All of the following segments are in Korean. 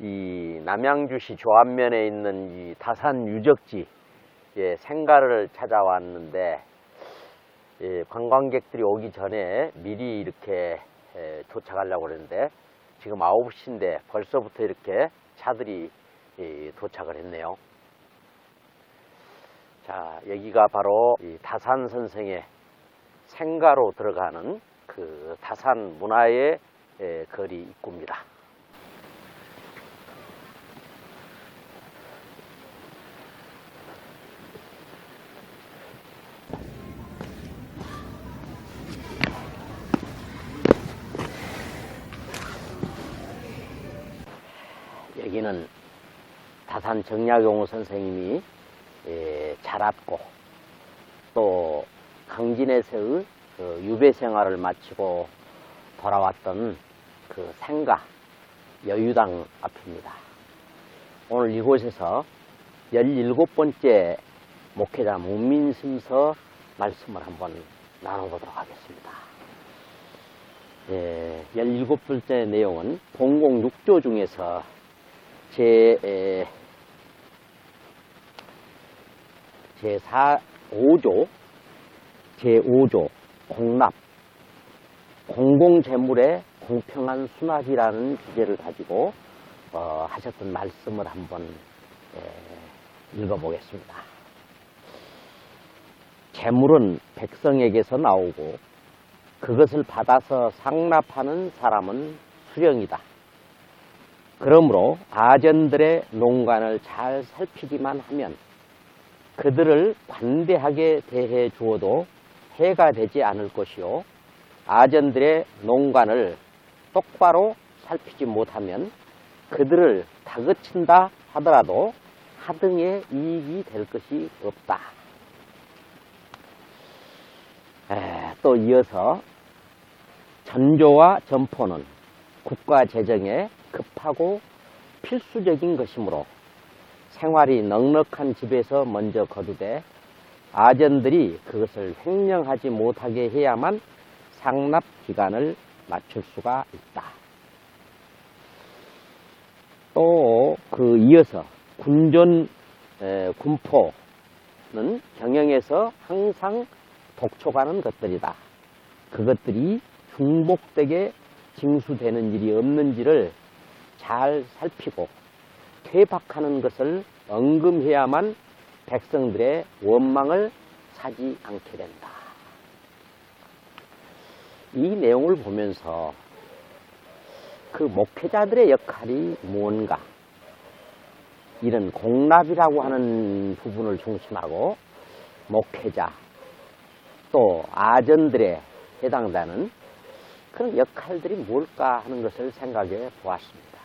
이 남양주시 조안면에 있는 이 다산 유적지 예, 생가를 찾아왔는데 예, 관광객들이 오기 전에 미리 이렇게 에, 도착하려고 그랬는데 지금 9시인데 벌써부터 이렇게 차들이 예, 도착을 했네요. 자, 여기가 바로 이 다산 선생의 생가로 들어가는 그 다산 문화의 에, 거리 입구입니다. 여기는 다산 정약용 선생님이 예, 자랐고 또 강진에서의 그 유배 생활을 마치고 돌아왔던 그 생가 여유당 앞입니다. 오늘 이곳에서 17번째 목회자 문민심서 말씀을 한번 나눠보도록 하겠습니다. 예, 17번째 내용은 공공 6조 중에서 제, 에, 제 4, 5조, 제 5조 공납, 공공재물의 공평한 수납이라는 주제를 가지고 어, 하셨던 말씀을 한번 에, 읽어보겠습니다. 재물은 백성에게서 나오고 그것을 받아서 상납하는 사람은 수령이다. 그러므로 아전들의 농간을 잘 살피기만 하면 그들을 관대하게 대해 주어도 해가 되지 않을 것이요. 아전들의 농간을 똑바로 살피지 못하면 그들을 다그친다 하더라도 하등의 이익이 될 것이 없다. 에, 또 이어서 전조와 점포는 국가 재정에 급하고 필수적인 것이므로 생활이 넉넉한 집에서 먼저 거두되 아전들이 그것을 횡령하지 못하게 해야만 상납 기간을 맞출 수가 있다. 또 그 이어서 군전 에, 군포는 경영에서 항상 독촉하는 것들이다. 그것들이 중복되게 징수되는 일이 없는지를 잘 살피고 퇴박하는 것을 언금해야만 백성들의 원망을 사지 않게 된다. 이 내용을 보면서 그 목회자들의 역할이 무언가 이런 공납이라고 하는 부분을 중심하고 목회자 또 아전들에 해당되는 그런 역할들이 뭘까 하는 것을 생각해 보았습니다.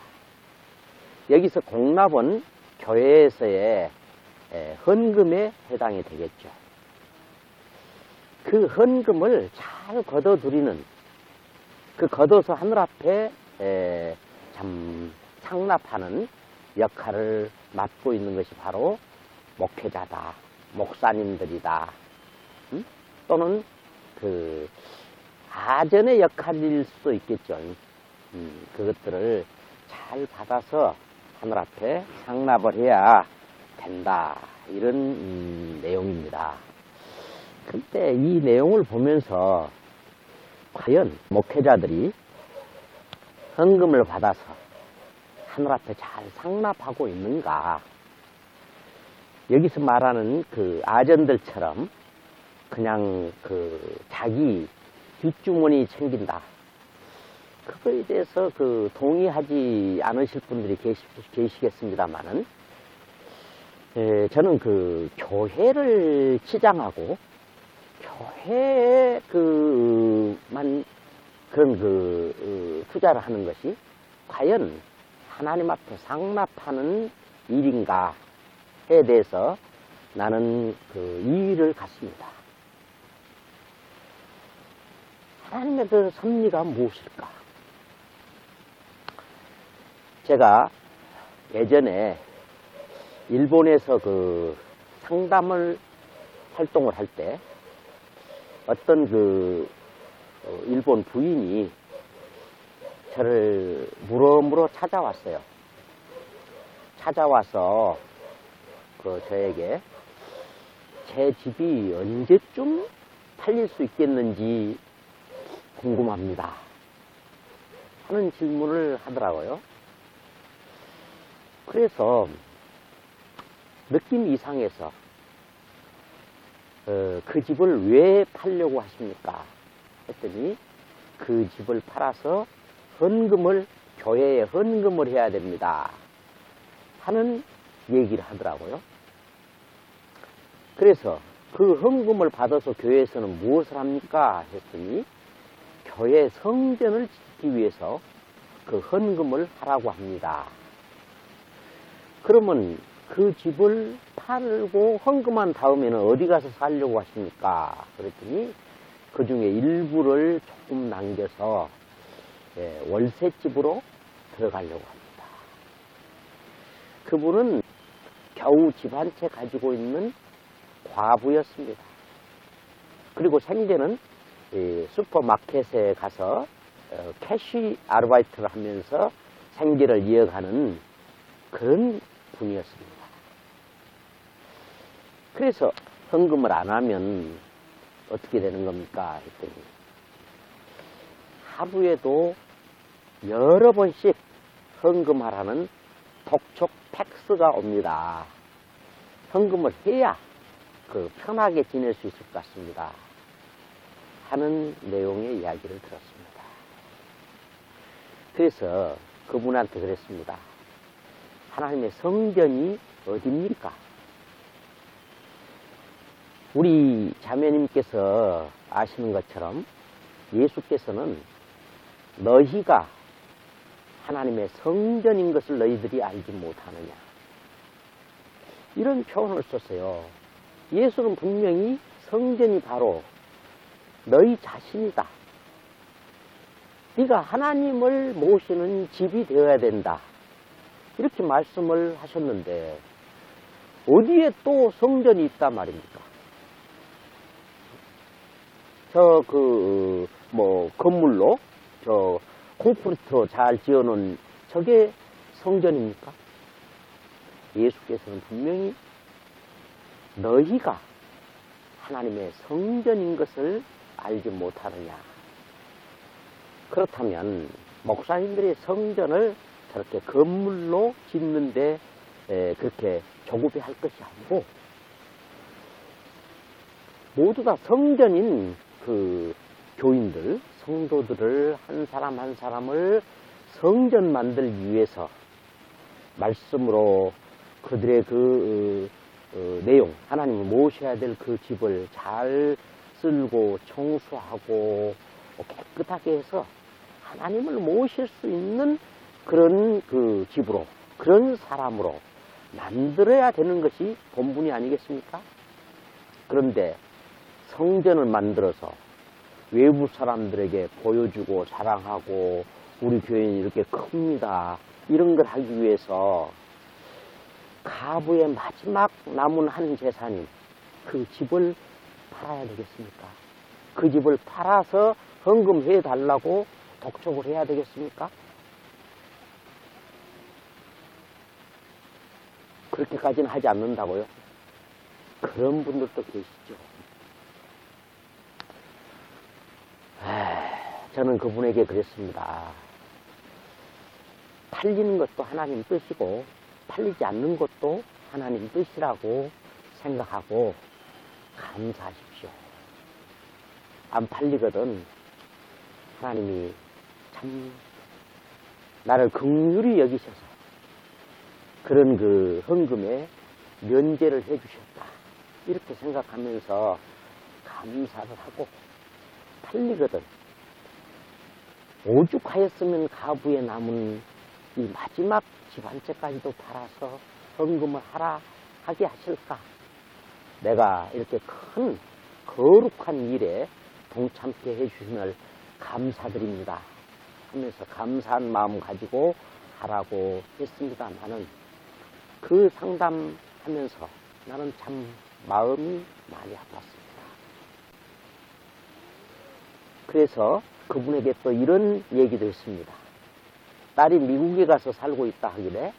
여기서 공납은 교회에서의 헌금에 해당이 되겠죠. 그 헌금을 잘 걷어들이는 그 걷어서 하늘 앞에 참 상납하는 역할을 맡고 있는 것이 바로 목회자다, 목사님들이다, 음? 또는 그 아전의 역할일 수도 있겠죠. 음, 그것들을 잘 받아서 하늘 앞에 상납을 해야 된다. 이런 음, 내용입니다. 그때 이 내용을 보면서 과연 목회자들이 헌금을 받아서 하늘 앞에 잘 상납하고 있는가? 여기서 말하는 그 아전들처럼 그냥 그 자기 뒷주머니 챙긴다. 그거에 대해서 그 동의하지 않으실 분들이 계시, 계시겠습니다만은 에, 저는 그 교회를 치장하고 교회에 그만 그런 그 어, 투자를 하는 것이 과연 하나님 앞에 상납하는 일인가에 대해서 나는 그 이의를 갖습니다. 하나님의 그 섭리가 무엇일까? 제가 예전에 일본에서 그 상담을 활동을 할 때 어떤 그 어, 일본 부인이 저를 물어 물어 찾아왔어요. 찾아와서 그 저에게 제 집이 언제쯤 팔릴 수 있겠는지 궁금합니다. 하는 질문을 하더라고요. 그래서 느낌 이상해서 어, 그 집을 왜 팔려고 하십니까? 했더니 그 집을 팔아서 헌금을 교회에 헌금을 해야 됩니다. 하는 얘기를 하더라고요. 그래서 그 헌금을 받아서 교회에서는 무엇을 합니까? 했더니 교회 성전을 짓기 위해서 그 헌금을 하라고 합니다. 그러면 그 집을 팔고 헌금한 다음에는 어디 가서 살려고 하십니까? 그랬더니 그 중에 일부를 조금 남겨서 예, 월세집으로 들어가려고 합니다. 그분은 겨우 집 한 채 가지고 있는 과부였습니다. 그리고 생계는 이 슈퍼마켓에 가서 어, 캐시 아르바이트를 하면서 생계를 이어가는 그런 분이었습니다. 그래서 헌금을 안 하면 어떻게 되는 겁니까? 했더니 하루에도 여러 번씩 헌금하라는 독촉 팩스가 옵니다. 헌금을 해야 그 편하게 지낼 수 있을 것 같습니다. 하는 내용의 이야기를 들었습니다. 그래서 그분한테 그랬습니다. 하나님의 성전이 어딥니까? 우리 자매님께서 아시는 것처럼 예수께서는 너희가 하나님의 성전인 것을 너희들이 알지 못하느냐. 이런 표현을 썼어요. 예수는 분명히 성전이 바로 너희 자신이다. 네가 하나님을 모시는 집이 되어야 된다. 이렇게 말씀을 하셨는데 어디에 또 성전이 있단 말입니까? 저 그 뭐 건물로 저 콘크리트로 잘 지어놓은 저게 성전입니까? 예수께서는 분명히 너희가 하나님의 성전인 것을 알지 못하느냐. 그렇다면 목사님들의 성전을 저렇게 건물로 짓는데 에, 그렇게 조급해 할 것이 아니고 모두 다 성전인 그 교인들, 성도들을 한 사람 한 사람을 성전 만들기 위해서 말씀으로 그들의 그 어, 어, 내용, 하나님을 모셔야 될 그 집을 잘 쓸고 청소하고 깨끗하게 해서 하나님을 모실 수 있는 그런 그 집으로, 그런 사람으로 만들어야 되는 것이 본분이 아니겠습니까? 그런데 성전을 만들어서 외부 사람들에게 보여주고 자랑하고 우리 교회는 이렇게 큽니다. 이런 걸 하기 위해서 가부의 마지막 남은 한 재산인 그 집을 팔아야 되겠습니까? 그 집을 팔아서 헌금해 달라고 독촉을 해야 되겠습니까? 그렇게까지는 하지 않는다고요? 그런 분들도 계시죠. 에이, 저는 그분에게 그랬습니다. 팔리는 것도 하나님 뜻이고, 팔리지 않는 것도 하나님 뜻이라고 생각하고, 감사하십시오. 안 팔리거든 하나님이 참 나를 긍휼히 여기셔서 그런 그 헌금에 면제를 해주셨다. 이렇게 생각하면서 감사를 하고 팔리거든. 오죽하였으면 가부에 남은 이 마지막 집 한 채까지도 팔아서 헌금을 하라 하게 하실까? 내가 이렇게 큰 거룩한 일에 동참케 해주심을 감사드립니다. 하면서 감사한 마음 가지고 하라고 했습니다만은 그 상담하면서 나는 참 마음이 많이 아팠습니다. 그래서 그분에게 또 이런 얘기도 했습니다. 딸이 미국에 가서 살고 있다 하길래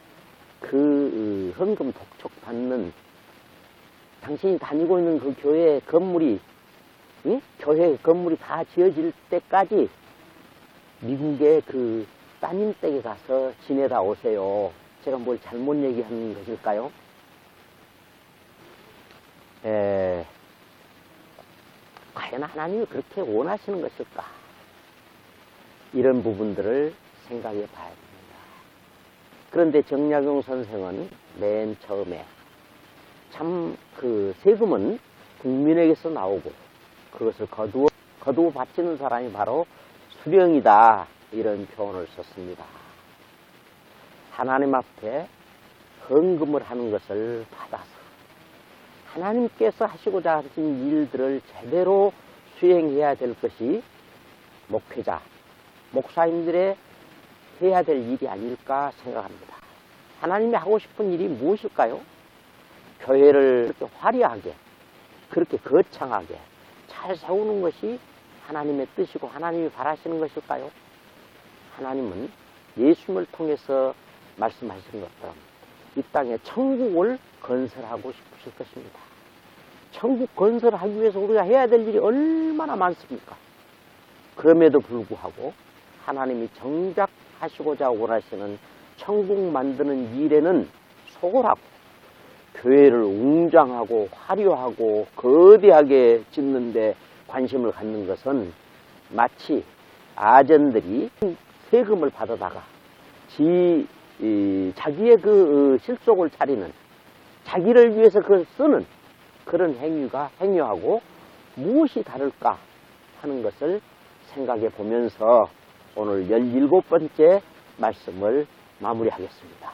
그 어, 헌금 독촉 받는 당신이 다니고 있는 그 교회 건물이 응? 교회 건물이 다 지어질 때까지 미국의 그 따님 댁에 가서 지내다 오세요. 제가 뭘 잘못 얘기하는 것일까요? 에, 과연 하나님이 그렇게 원하시는 것일까? 이런 부분들을 생각해 봐야 됩니다. 그런데 정약용 선생은 맨 처음에 참 그 세금은 국민에게서 나오고 그것을 거두어, 거두어 바치는 사람이 바로 수령이다. 이런 표현을 썼습니다. 하나님 앞에 헌금을 하는 것을 받아서 하나님께서 하시고자 하신 일들을 제대로 수행해야 될 것이 목회자, 목사님들의 해야 될 일이 아닐까 생각합니다. 하나님이 하고 싶은 일이 무엇일까요? 교회를 그렇게 화려하게, 그렇게 거창하게 잘 세우는 것이 하나님의 뜻이고 하나님이 바라시는 것일까요? 하나님은 예수님을 통해서 말씀하시는 것처럼 이 땅에 천국을 건설하고 싶으실 것입니다. 천국 건설하기 위해서 우리가 해야 될 일이 얼마나 많습니까? 그럼에도 불구하고 하나님이 정작 하시고자 원하시는 천국 만드는 일에는 소홀하고 교회를 웅장하고 화려하고 거대하게 짓는데 관심을 갖는 것은 마치 아전들이 세금을 받아다가 지, 이, 자기의 그 어, 실속을 차리는 자기를 위해서 그걸 쓰는 그런 행위가 행위하고 무엇이 다를까 하는 것을 생각해 보면서 오늘 17번째 말씀을 마무리하겠습니다.